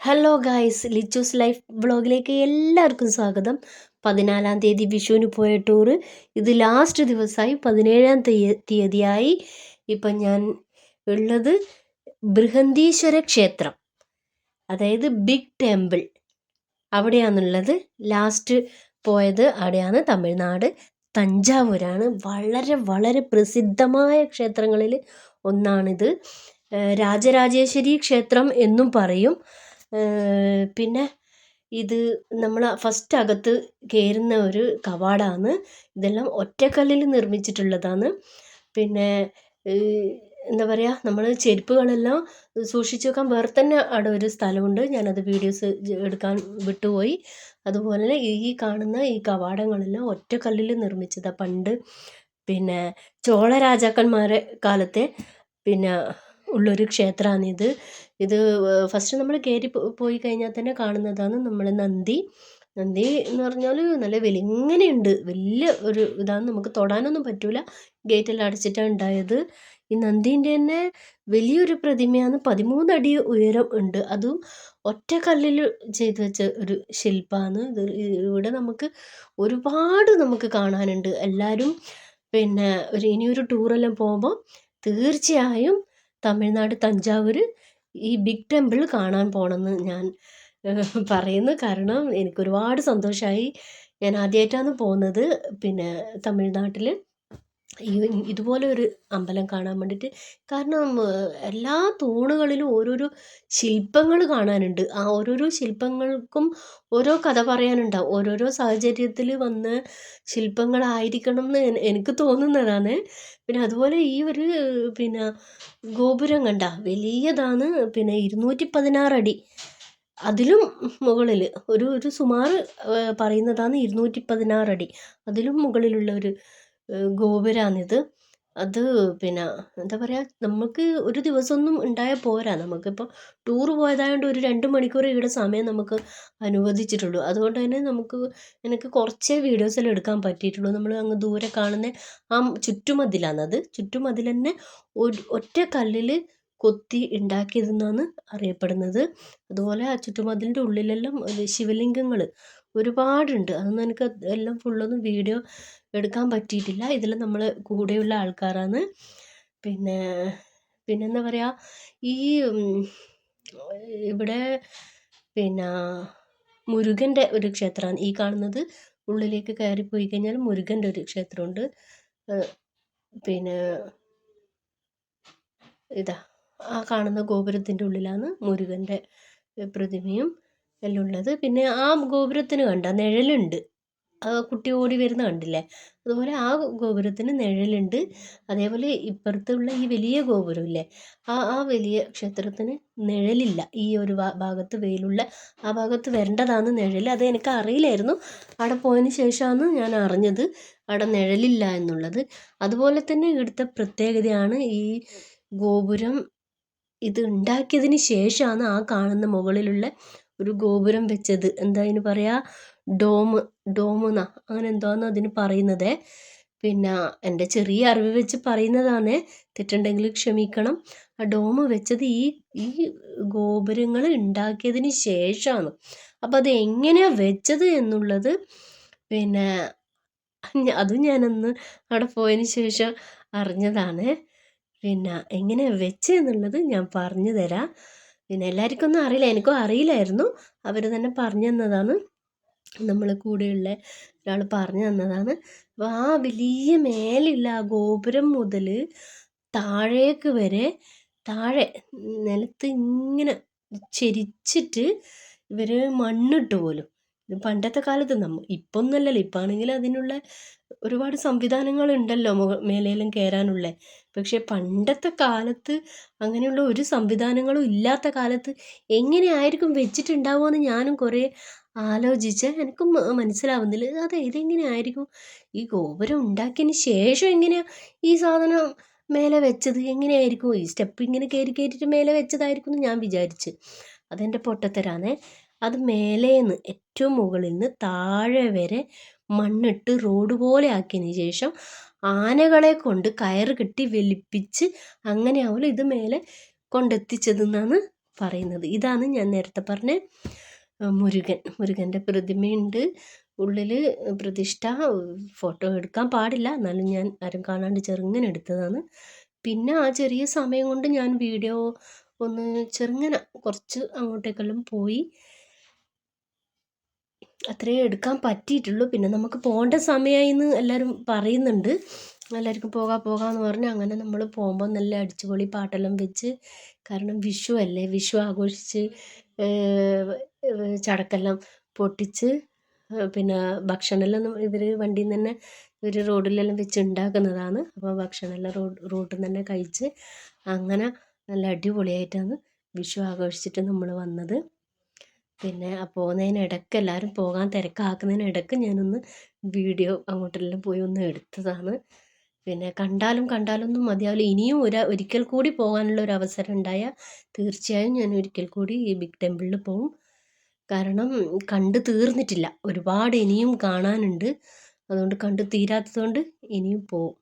Hello guys Lichu's life വ്ളോഗിലേക്ക് എല്ലാവർക്കും സ്വാഗതം. പതിനാലാം തീയതി വിഷുവിന് പോയ ടൂറ് ഇത് ലാസ്റ്റ് ദിവസമായി പതിനേഴാം തീയതിയായി ഇപ്പം ഞാൻ ഉള്ളത് ബൃഹന്തീശ്വര ക്ഷേത്രം. അതായത് ബിഗ് ടെമ്പിൾ അവിടെയാണുള്ളത്. ലാസ്റ്റ് പോയത് അവിടെയാണ് തമിഴ്നാട്. തഞ്ചാവൂരാണ്. വളരെ വളരെ പ്രസിദ്ധമായ ക്ഷേത്രങ്ങളിൽ ഒന്നാണിത്. രാജരാജേശ്വരി ക്ഷേത്രം എന്നും പറയും. പിന്നെ ഇത് നമ്മൾ ഫസ്റ്റ് അകത്ത് കയറുന്ന ഒരു കവാടമാണ് ഇതെല്ലാം ഒറ്റക്കല്ലിൽ നിർമ്മിച്ചിട്ടുള്ളതാണ്. പിന്നെ എന്താ പറയുക നമ്മൾ ചെരുപ്പുകളെല്ലാം സൂക്ഷിച്ച് വെക്കാൻ വേറെ തന്നെ അവിടെ ഒരു സ്ഥലമുണ്ട്. ഞാനത് വീഡിയോസ് എടുക്കാൻ വിട്ടുപോയി. അതുപോലെ ഈ കാണുന്ന ഈ കവാടങ്ങളെല്ലാം ഒറ്റക്കല്ലിൽ നിർമ്മിച്ചതാണ് പണ്ട്. പിന്നെ ചോള രാജാക്കന്മാരെ കാലത്തെ പിന്നെ ഉള്ളൊരു ക്ഷേത്രമാണിത് ഇത് ഫസ്റ്റ് നമ്മൾ കയറി പോയി കഴിഞ്ഞാൽ തന്നെ കാണുന്നതാണ് നമ്മൾ നന്ദി. നന്ദി എന്ന് പറഞ്ഞാൽ നല്ല വലിങ്ങനെയുണ്ട് വലിയ ഒരു ഇതാണ്. നമുക്ക് തൊടാനൊന്നും പറ്റില്ല ഗേറ്റെല്ലാം അടച്ചിട്ടാണ് ഉണ്ടായത്. ഈ നന്ദീന്റെ തന്നെ വലിയൊരു പ്രതിമയാണ്. പതിമൂന്നടി ഉയരം ഉണ്ട്. അതും ഒറ്റ കല്ലിൽ ചെയ്ത് വെച്ച ഒരു ശില്പമാണ് ഇത് ഇവിടെ നമുക്ക് ഒരുപാട് നമുക്ക് കാണാനുണ്ട്. എല്ലാവരും പിന്നെ ഒരു ഇനിയൊരു ടൂറെല്ലാം പോകുമ്പോൾ തീർച്ചയായും തമിഴ്നാട് തഞ്ചാവൂർ ഈ ബിഗ് ടെമ്പിൾ കാണാൻ പോകണമെന്ന് ഞാൻ പറയുന്നു. കാരണം എനിക്കൊരുപാട് സന്തോഷമായി ഞാൻ ആദ്യമായിട്ടാണ് പോകുന്നത്. പിന്നെ തമിഴ്നാട്ടിൽ ഇതുപോലെ ഒരു അമ്പലം കാണാൻ വേണ്ടിയിട്ട് കാരണം എല്ലാ തൂണുകളിലും ഓരോരോ ശില്പങ്ങൾ കാണാനുണ്ട്. ആ ഓരോരോ ശില്പങ്ങൾക്കും ഓരോ കഥ പറയാനുണ്ടാവും. ഓരോരോ സാഹചര്യത്തിൽ വന്ന ശില്പങ്ങളായിരിക്കണം എന്ന് എനിക്ക് തോന്നുന്നതാണ്. പിന്നെ അതുപോലെ ഈ ഒരു പിന്നെ ഗോപുരം കണ്ട? വലിയതാണ് പിന്നെ ഇരുന്നൂറ്റി അടി. അതിലും മുകളിൽ ഒരു ഒരു സുമാർ പറയുന്നതാണ് ഇരുന്നൂറ്റി പതിനാറ് അടി. അതിലും മുകളിലുള്ള ഒരു ഗോപുരമാണിത് അത് പിന്നെ എന്താ പറയുക നമുക്ക് ഒരു ദിവസമൊന്നും ഉണ്ടായാൽ പോരാ. നമുക്കിപ്പോൾ ടൂർ പോയതായതുകൊണ്ട് ഒരു രണ്ട് മണിക്കൂർ ഇവിടെ സമയം നമുക്ക് അനുവദിച്ചിട്ടുള്ളൂ. അതുകൊണ്ട് തന്നെ നമുക്ക് എനിക്ക് കുറച്ചേ വീഡിയോസെല്ലാം എടുക്കാൻ പറ്റിയിട്ടുള്ളൂ. നമ്മൾ അങ്ങ് ദൂരെ കാണുന്ന ആ ചുറ്റുമതിലാണത് ചുറ്റുമതിൽ തന്നെ ഒറ്റ കല്ലിൽ കൊത്തി ഉണ്ടാക്കിയതെന്നാണ് അറിയപ്പെടുന്നത്. അതുപോലെ ആ ചുറ്റുമതിലിന്റെ ഉള്ളിലെല്ലാം ശിവലിംഗങ്ങൾ ഒരുപാടുണ്ട്. അതൊന്നും എനിക്ക് എല്ലാം ഫുള്ളൊന്നും വീഡിയോ എടുക്കാൻ പറ്റിയിട്ടില്ല. ഇതിൽ നമ്മൾ കൂടെയുള്ള ആൾക്കാരാണ്. പിന്നെ പിന്നെന്താ പറയുക ഈ ഇവിടെ പിന്നെ മുരുകന്റെ ഒരു ക്ഷേത്രമാണ് ഈ കാണുന്നത് ഉള്ളിലേക്ക് കയറി പോയി കഴിഞ്ഞാൽ മുരുകന്റെ ഒരു ക്ഷേത്രമുണ്ട്. പിന്നെ ഇതാ ആ കാണുന്ന ഗോപുരത്തിന്റെ ഉള്ളിലാണ് മുരുകന്റെ പ്രതിമയും. എല്ലാം ഉള്ളത് പിന്നെ ആ ഗോപുരത്തിന് കണ്ട നിഴലുണ്ട്. കുട്ടി ഓടി വരുന്ന കണ്ടില്ലേ? അതുപോലെ ആ ഗോപുരത്തിന് നിഴലുണ്ട്. അതേപോലെ ഇപ്പുറത്തുള്ള ഈ വലിയ ഗോപുരമില്ലേ ആ ആ വലിയ ക്ഷേത്രത്തിന് നിഴലില്ല. ഈ ഒരു ഭാഗത്ത് വെയിലുള്ള ആ ഭാഗത്ത് വരേണ്ടതാണ് നിഴൽ അത് എനിക്ക് അറിയില്ലായിരുന്നു. അവിടെ പോയതിന് ശേഷമാണ് ഞാൻ അറിഞ്ഞത് അവിടെ നിഴലില്ല എന്നുള്ളത്. അതുപോലെ തന്നെ ഇവിടുത്തെ പ്രത്യേകതയാണ് ഈ ഗോപുരം ഇത് ഉണ്ടാക്കിയതിന് ശേഷമാണ് ആ കാണുന്ന മുകളിലുള്ള ഒരു ഗോപുരം വെച്ചത്. എന്താ അതിന് പറയുക ഡോം ഡോം എന്നാ അങ്ങനെ എന്തോന്ന് അതിന് പറയുന്നത്. പിന്നെ എന്റെ ചെറിയ അറിവ് വെച്ച് പറയുന്നതാണ്. തെറ്റുണ്ടെങ്കിൽ ക്ഷമിക്കണം. ആ ഡോം വെച്ചത് ഈ ഈ ഗോപുരങ്ങൾ ഉണ്ടാക്കിയതിന് ശേഷമാണ് അപ്പം അത് എങ്ങനെയാണ് വെച്ചത് എന്നുള്ളത് പിന്നെ അതും ഞാനന്ന് അവിടെ പോയതിന് ശേഷം അറിഞ്ഞതാണ്. പിന്നെ എങ്ങനെയാണ് വെച്ചത് എന്നുള്ളത് ഞാൻ പറഞ്ഞു തരാം. പിന്നെ എല്ലാവർക്കും ഒന്നും അറിയില്ല. എനിക്കും അറിയില്ലായിരുന്നു. അവർ തന്നെ പറഞ്ഞു തന്നതാണ്. നമ്മൾ കൂടെയുള്ള ഒരാൾ പറഞ്ഞു തന്നതാണ്. അപ്പോൾ ആ വലിയ മേലെയുള്ള ആ ഗോപുരം മുതൽ താഴേക്ക് വരെ താഴെ നിലത്ത് ഇങ്ങനെ ചെരിച്ചിട്ട് ഇവർ മണ്ണിട്ട് പോലും. പണ്ടത്തെ കാലത്ത് നമ്മൾ ഇപ്പം ഒന്നുമല്ലല്ലോ ഇപ്പം ആണെങ്കിൽ അതിനുള്ള ഒരുപാട് മുക മേലെയെല്ലാം കയറാനുള്ള പക്ഷേ പണ്ടത്തെ കാലത്ത് അങ്ങനെയുള്ള ഒരു സംവിധാനങ്ങളും ഇല്ലാത്ത കാലത്ത് എങ്ങനെയായിരിക്കും വെച്ചിട്ടുണ്ടാവുക ഞാനും കുറേ ആലോചിച്ച് എനിക്കും മനസ്സിലാവുന്നില്ല. അത് ഇതെങ്ങനെയായിരിക്കും? ഈ ഗോപുരം ഉണ്ടാക്കിയതിന് ശേഷം എങ്ങനെയാണ് ഈ സാധനം മേലെ വെച്ചത്? എങ്ങനെയായിരിക്കും? ഈ സ്റ്റെപ്പ് ഇങ്ങനെ കയറി കയറ്റിയിട്ട് മേലെ വെച്ചതായിരിക്കും എന്ന് ഞാൻ വിചാരിച്ച്. അതെന്റെ പൊട്ടത്തരാന്നേ. അത് മേലേന്ന് ഏറ്റവും മുകളിൽ നിന്ന് താഴെ വരെ മണ്ണിട്ട് റോഡ് പോലെ ആക്കിയതിന് ശേഷം ആനകളെ കൊണ്ട് കയറ് കെട്ടി വലിപ്പിച്ച് അങ്ങനെയാവുമല്ലോ ഇത് മേലെ കൊണ്ടെത്തിച്ചതെന്നാണ് പറയുന്നത്. ഇതാണ് ഞാൻ നേരത്തെ പറഞ്ഞ മുരുകൻ. മുരുകന്റെ പ്രതിമയുണ്ട്. ഉള്ളിൽ പ്രതിഷ്ഠ ഫോട്ടോ എടുക്കാൻ പാടില്ല. എന്നാലും ഞാൻ ആരും കാണാണ്ട് ചെറുങ്ങനെ എടുത്തതാണ്. പിന്നെ ആ ചെറിയ സമയം കൊണ്ട് ഞാൻ വീഡിയോ ഒന്ന് ചെറുങ്ങനെ കുറച്ച് അങ്ങോട്ടേക്കെല്ലാം പോയി. അത്രേ എടുക്കാൻ പറ്റിയിട്ടുള്ളൂ. പിന്നെ നമുക്ക് പോകേണ്ട സമയമായി എന്ന് എല്ലാവരും പറയുന്നുണ്ട്. എല്ലാവർക്കും പോകാം പോകാം എന്ന് പറഞ്ഞ് അങ്ങനെ നമ്മൾ പോകുമ്പോൾ നല്ല അടിച്ചുപൊളി പാട്ടെല്ലാം വെച്ച് കാരണം വിഷു അല്ലേ? വിഷു ആഘോഷിച്ച് ചടക്കെല്ലാം പൊട്ടിച്ച് പിന്നെ ഭക്ഷണമെല്ലാം ഇവർ വണ്ടിയിൽ നിന്ന് തന്നെ ഇവർ റോഡിലെല്ലാം വെച്ച് ഉണ്ടാക്കുന്നതാണ് അപ്പോൾ ഭക്ഷണമെല്ലാം റോഡ് റോഡിൽ നിന്ന് തന്നെ കഴിച്ച് അങ്ങനെ നല്ല അടിപൊളിയായിട്ടാണ് വിഷു ആഘോഷിച്ചിട്ട് നമ്മൾ വന്നത്. പിന്നെ പോകുന്നതിന് പോകുന്നതിനിടയ്ക്ക് എല്ലാവരും പോകാൻ തിരക്കാക്കുന്നതിനിടയ്ക്ക് ഞാനൊന്ന് വീഡിയോ അങ്ങോട്ടെല്ലാം പോയി ഒന്ന് എടുത്തതാണ്. പിന്നെ കണ്ടാലും കണ്ടാലൊന്നും മതിയാവില്ല. ഇനിയും ഒരു ഒരിക്കൽ കൂടി പോകാനുള്ള ഒരു അവസരം ഉണ്ടായാൽ തീർച്ചയായും ഞാൻ ഒരിക്കൽ കൂടി ഈ ബിഗ് ടെമ്പിളിൽ പോകും കാരണം കണ്ട് തീർന്നിട്ടില്ല. ഒരുപാട് ഇനിയും കാണാനുണ്ട്. അതുകൊണ്ട് കണ്ട് തീരാത്തതുകൊണ്ട് ഇനിയും പോവും.